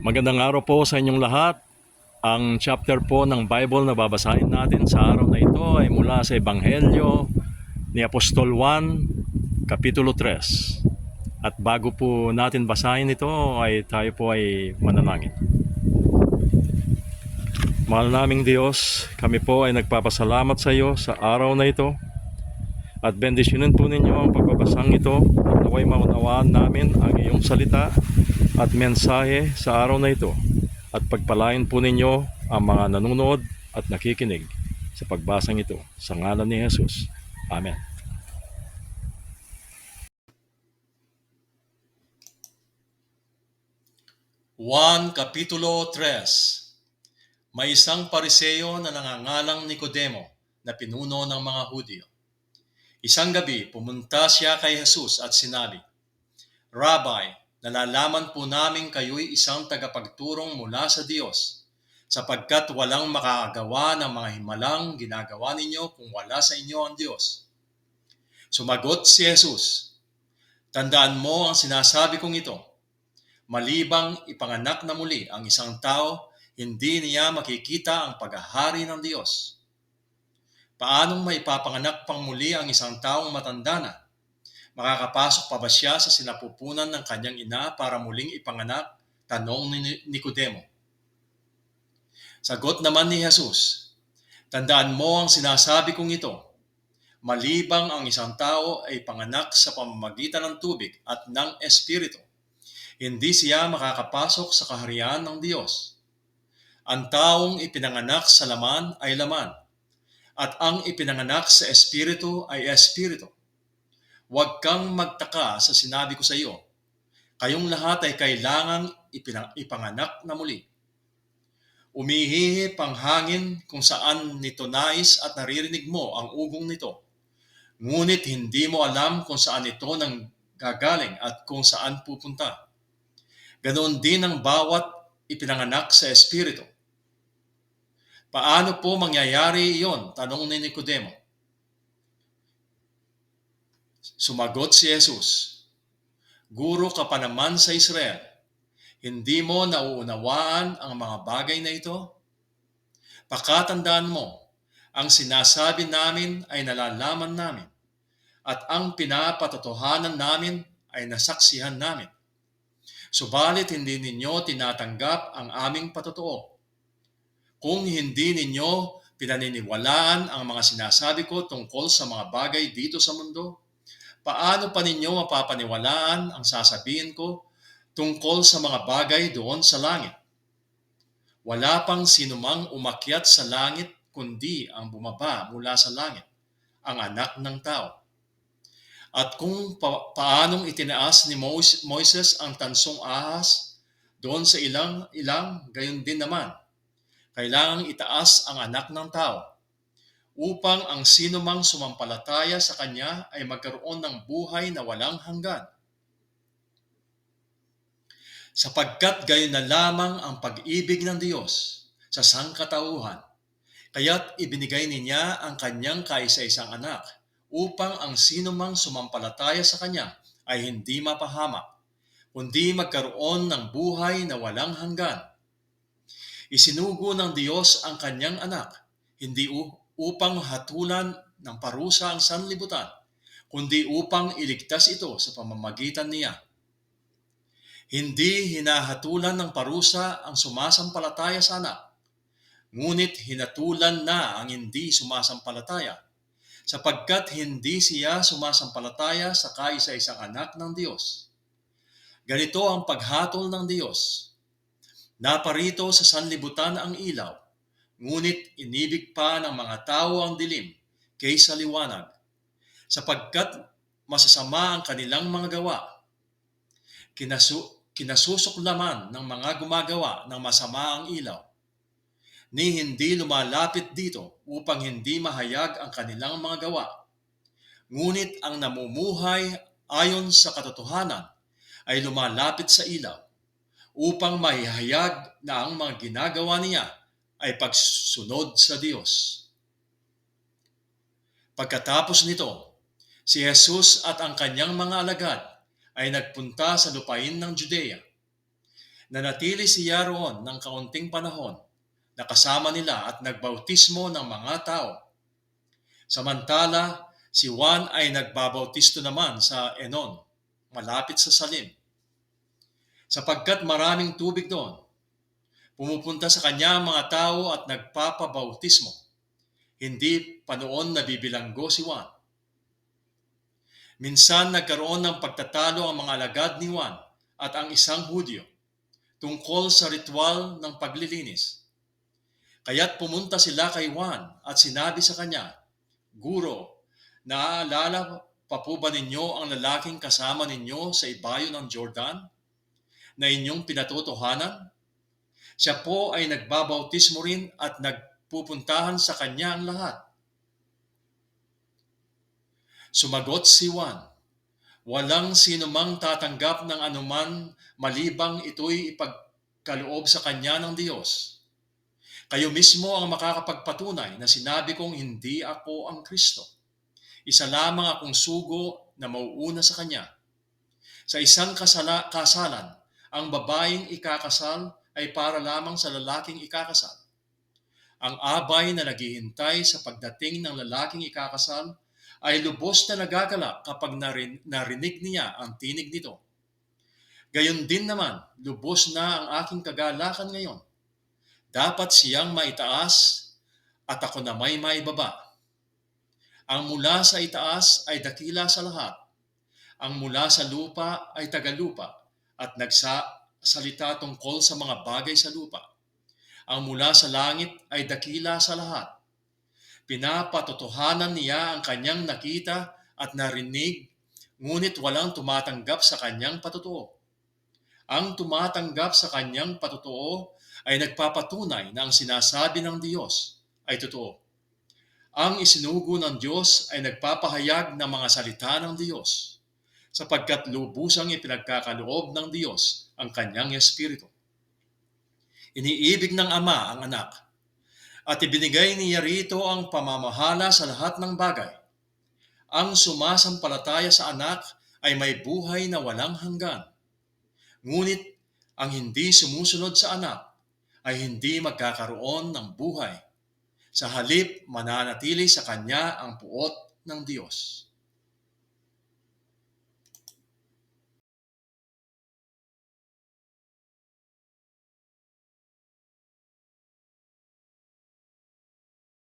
Magandang araw po sa inyong lahat. Ang chapter po ng Bible na babasahin natin sa araw na ito ay mula sa Ebanghelyo ni Apostol Juan, Kapitulo 3. At bago po natin basahin ito ay tayo po ay manalangin. Mahal naming Diyos, kami po ay nagpapasalamat sa iyo sa araw na ito at bendisyonin po ninyo ang pagbabasang ito at naway maunawaan namin ang iyong salita at mensahe sa araw na ito at pagpalain po ninyo ang mga nanonood at nakikinig sa pagbasang ito sa ngalan ni Jesus. Amen. Juan Kapitulo 3 May isang pariseyo na nangangalang Nicodemo na pinuno ng mga Hudyo. Isang gabi, pumunta siya kay Jesus at sinabi, Rabbi, nalalaman po namin kayo'y isang tagapagturong mula sa Diyos, sapagkat walang makakagawa ng mga himalang ginagawa ninyo kung wala sa inyo ang Diyos. Sumagot si Jesus, Tandaan mo ang sinasabi kong ito, malibang ipanganak na muli ang isang tao, hindi niya makikita ang paghahari ng Diyos. Paanong maipapanganak pang muli ang isang taong matanda na? Makakapasok pa ba siya sa sinapupunan ng kanyang ina para muling ipanganak? Tanong ni Nicodemo. Sagot naman ni Jesus, Tandaan mo ang sinasabi kong ito. Malibang ang isang tao ay panganak sa pamamagitan ng tubig at ng Espiritu, hindi siya makakapasok sa kaharian ng Diyos. Ang taong ipinanganak sa laman ay laman, at ang ipinanganak sa Espiritu ay Espiritu. Huwag kang magtaka sa sinabi ko sa iyo. Kayong lahat ay kailangang ipanganak na muli. Umihihip ang hangin kung saan nito nais at naririnig mo ang ugong nito. Ngunit hindi mo alam kung saan ito nang gagaling at kung saan pupunta. Ganoon din ang bawat ipinanganak sa Espiritu. Paano po mangyayari iyon? Tanong ni Nicodemo. Sumagot si Jesus, Guro ka pa naman sa Israel, hindi mo nauunawaan ang mga bagay na ito? Pakatandaan mo, ang sinasabi namin ay nalalaman namin, at ang pinapatotohanan namin ay nasaksihan namin. Subalit hindi ninyo tinatanggap ang aming patotoo. Kung hindi ninyo pinaniniwalaan ang mga sinasabi ko tungkol sa mga bagay dito sa mundo, paano pa ninyo mapapaniwalaan ang sasabihin ko tungkol sa mga bagay doon sa langit? Wala pang sinumang umakyat sa langit kundi ang bumaba mula sa langit, ang anak ng tao. At kung pa- paanong itinaas ni Mois- Moises ang tansong ahas doon sa ilang ilang gayon din naman, kailangang itaas ang anak ng tao upang ang sino mang sumampalataya sa kanya ay magkaroon ng buhay na walang hanggan. Sapagkat gayon na lamang ang pag-ibig ng Diyos sa sangkatauhan, kaya't ibinigay niya ang kanyang kaisa-isang anak upang ang sino mang sumampalataya sa kanya ay hindi mapahamak, kundi magkaroon ng buhay na walang hanggan. Isinugo ng Diyos ang kanyang anak, hindi upang hatulan ng parusa ang sanlibutan, kundi upang iligtas ito sa pamamagitan niya. Hindi hinahatulan ng parusa ang sumasampalataya sa anak, ngunit hinatulan na ang hindi sumasampalataya, sapagkat hindi siya sumasampalataya sa kaisa-isang anak ng Diyos. Ganito ang paghatol ng Diyos. Naparito sa sanlibutan ang ilaw, ngunit inibig pa ng mga tao ang dilim kaysa liwanag, sapagkat masasama ang kanilang mga gawa. Kinasu kinasusuklaman ng mga gumagawa ng masama ang ilaw, ni hindi lumalapit dito upang hindi mahayag ang kanilang mga gawa. Ngunit ang namumuhay ayon sa katotohanan ay lumalapit sa ilaw upang mahihayag na ang mga ginagawa niya ay pagsunod sa Diyos. Pagkatapos nito, si Jesus at ang kanyang mga alagad ay nagpunta sa lupain ng Judea. Nanatili siya roon ng kaunting panahon na kasama nila at nagbautismo ng mga tao. Samantala, si Juan ay nagbabautisto naman sa Enon, malapit sa Salim. Sapagkat maraming tubig doon, pumupunta sa kanya ang mga tao at nagpapabautismo. Hindi pa noon nabibilanggo si Juan. Minsan nagkaroon ng pagtatalo ang mga alagad ni Juan at ang isang Hudyo tungkol sa ritual ng paglilinis. Kaya't pumunta sila kay Juan at sinabi sa kanya, Guro, naaalala pa po ba ninyo ang lalaking kasama ninyo sa ibayo ng Jordan na inyong pinatutuhanan? Siya po ay nagbabautismo rin at nagpupuntahan sa kanya ang lahat. Sumagot si Juan, Walang sinumang tatanggap ng anuman malibang ito'y ipagkaloob sa kanya ng Diyos. Kayo mismo ang makakapagpatunay na sinabi kong hindi ako ang Kristo. Isa lamang akong sugo na mauuna sa Kanya. Sa isang kasala, kasalan, ang babaeng ikakasal ay para lamang sa lalaking ikakasal. Ang abay na naghihintay sa pagdating ng lalaking ikakasal ay lubos na nagagalak kapag narin, narinig niya ang tinig nito. Gayon din naman, lubos na ang aking kagalakan ngayon. Dapat siyang maitaas at ako na may maibaba. Ang mula sa itaas ay dakila sa lahat. Ang mula sa lupa ay tagalupa at nagsasalita tungkol sa mga bagay sa lupa. Ang mula sa langit ay dakila sa lahat. Pinapatotohanan niya ang kanyang nakita at narinig, ngunit walang tumatanggap sa kanyang patutuo. Ang tumatanggap sa kanyang patutuo ay nagpapatunay na ang sinasabi ng Diyos ay totoo. Ang isinugo ng Diyos ay nagpapahayag ng mga salita ng Diyos sapagkat lubusang ipinagkakaloob ng Diyos ang kanyang Espiritu. Iniibig ng Ama ang anak at ibinigay niya rito ang pamamahala sa lahat ng bagay. Ang sumasampalataya sa anak ay may buhay na walang hanggan. Ngunit ang hindi sumusunod sa anak ay hindi magkakaroon ng buhay. Sa halip, mananatili sa Kanya ang puot ng Diyos.